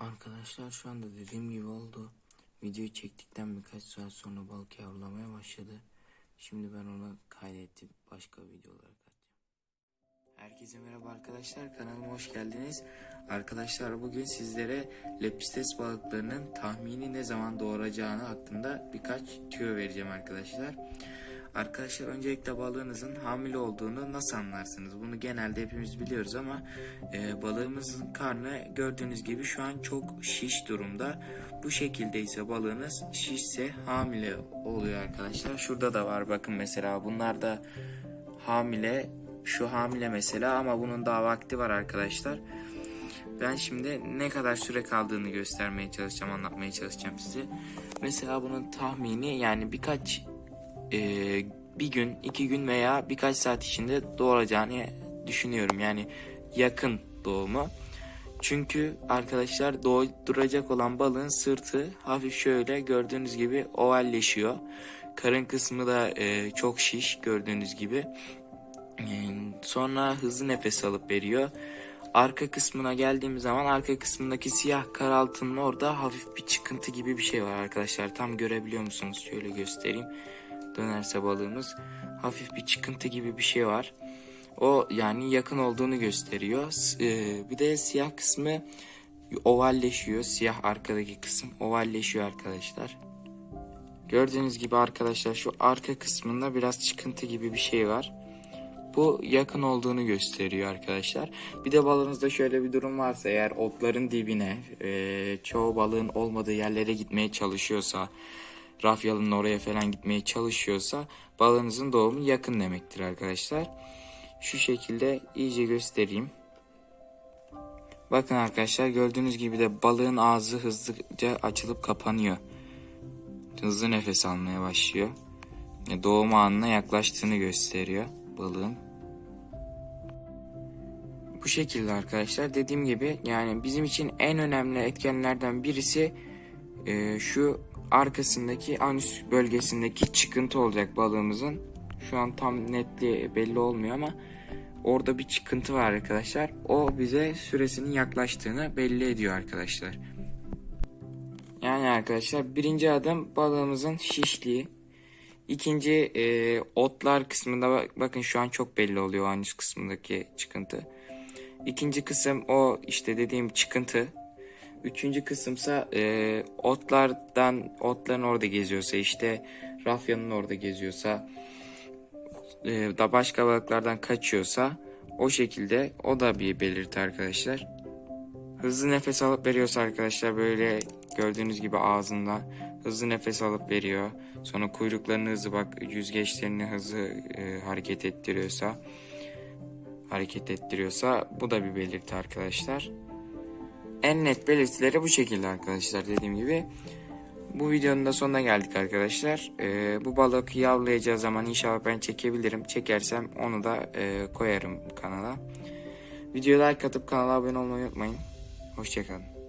Arkadaşlar şu anda dediğim gibi oldu. Videoyu çektikten birkaç saat sonra balık yavrulamaya başladı. Şimdi ben onu kaydettim. Başka video olarak atacağım. Herkese merhaba arkadaşlar. Kanalıma hoş geldiniz. Arkadaşlar bugün sizlere lepistes balıklarının tahmini ne zaman doğuracağını hakkında birkaç tüyo vereceğim arkadaşlar. Arkadaşlar öncelikle balığınızın hamile olduğunu nasıl anlarsınız? Bunu genelde hepimiz biliyoruz ama e, balığımızın karnı gördüğünüz gibi şu an çok şiş durumda. Bu şekilde ise balığınız şişse hamile oluyor arkadaşlar. Şurada da var bakın mesela bunlar da hamile. Şu hamile mesela ama bunun daha vakti var arkadaşlar. Ben şimdi ne kadar süre kaldığını göstermeye çalışacağım, anlatmaya çalışacağım size. Mesela bunun tahmini yani birkaç e, bir gün, iki gün veya birkaç saat içinde doğuracağını düşünüyorum. Yani yakın doğumu. Çünkü arkadaşlar doğuracak olan balığın sırtı hafif şöyle gördüğünüz gibi ovalleşiyor. Karın kısmı da e, çok şiş gördüğünüz gibi. E, sonra hızlı nefes alıp veriyor. Arka kısmına geldiğimiz zaman arka kısmındaki siyah karaltının orada hafif bir çıkıntı gibi bir şey var arkadaşlar. Tam görebiliyor musunuz? Şöyle göstereyim. Dönerse balığımız hafif bir çıkıntı gibi bir şey var. O yani yakın olduğunu gösteriyor. E, bir de siyah kısmı ovalleşiyor. Siyah arkadaki kısım ovalleşiyor arkadaşlar. Gördüğünüz gibi arkadaşlar şu arka kısmında biraz çıkıntı gibi bir şey var. Bu yakın olduğunu gösteriyor arkadaşlar. Bir de balığınızda şöyle bir durum varsa eğer otların dibine e, çoğu balığın olmadığı yerlere gitmeye çalışıyorsa rafyalının oraya falan gitmeye çalışıyorsa balığınızın doğumu yakın demektir arkadaşlar. Şu şekilde iyice göstereyim. Bakın arkadaşlar gördüğünüz gibi de balığın ağzı hızlıca açılıp kapanıyor. Hızlı nefes almaya başlıyor. Doğum anına yaklaştığını gösteriyor balığın. Bu şekilde arkadaşlar dediğim gibi yani bizim için en önemli etkenlerden birisi e, şu arkasındaki anüs bölgesindeki çıkıntı olacak balığımızın. Şu an tam netli belli olmuyor ama orada bir çıkıntı var arkadaşlar. O bize süresinin yaklaştığını belli ediyor arkadaşlar. Yani arkadaşlar birinci adım balığımızın şişliği. İkinci e, otlar kısmında bak- bakın şu an çok belli oluyor anüs kısmındaki çıkıntı. İkinci kısım o işte dediğim çıkıntı. Üçüncü kısımsa e, otlardan otların orada geziyorsa işte rafyanın orada geziyorsa e, da başka balıklardan kaçıyorsa o şekilde o da bir belirti arkadaşlar. Hızlı nefes alıp veriyorsa arkadaşlar böyle gördüğünüz gibi ağzında hızlı nefes alıp veriyor. Sonra kuyruklarını hızlı bak yüzgeçlerini hızlı e, hareket ettiriyorsa hareket ettiriyorsa bu da bir belirti arkadaşlar. En net belirtileri bu şekilde arkadaşlar dediğim gibi. Bu videonun da sonuna geldik arkadaşlar. Ee, bu balık yavlayacağı zaman inşallah ben çekebilirim. Çekersem onu da e, koyarım kanala. Videoya like atıp kanala abone olmayı unutmayın. Hoşçakalın.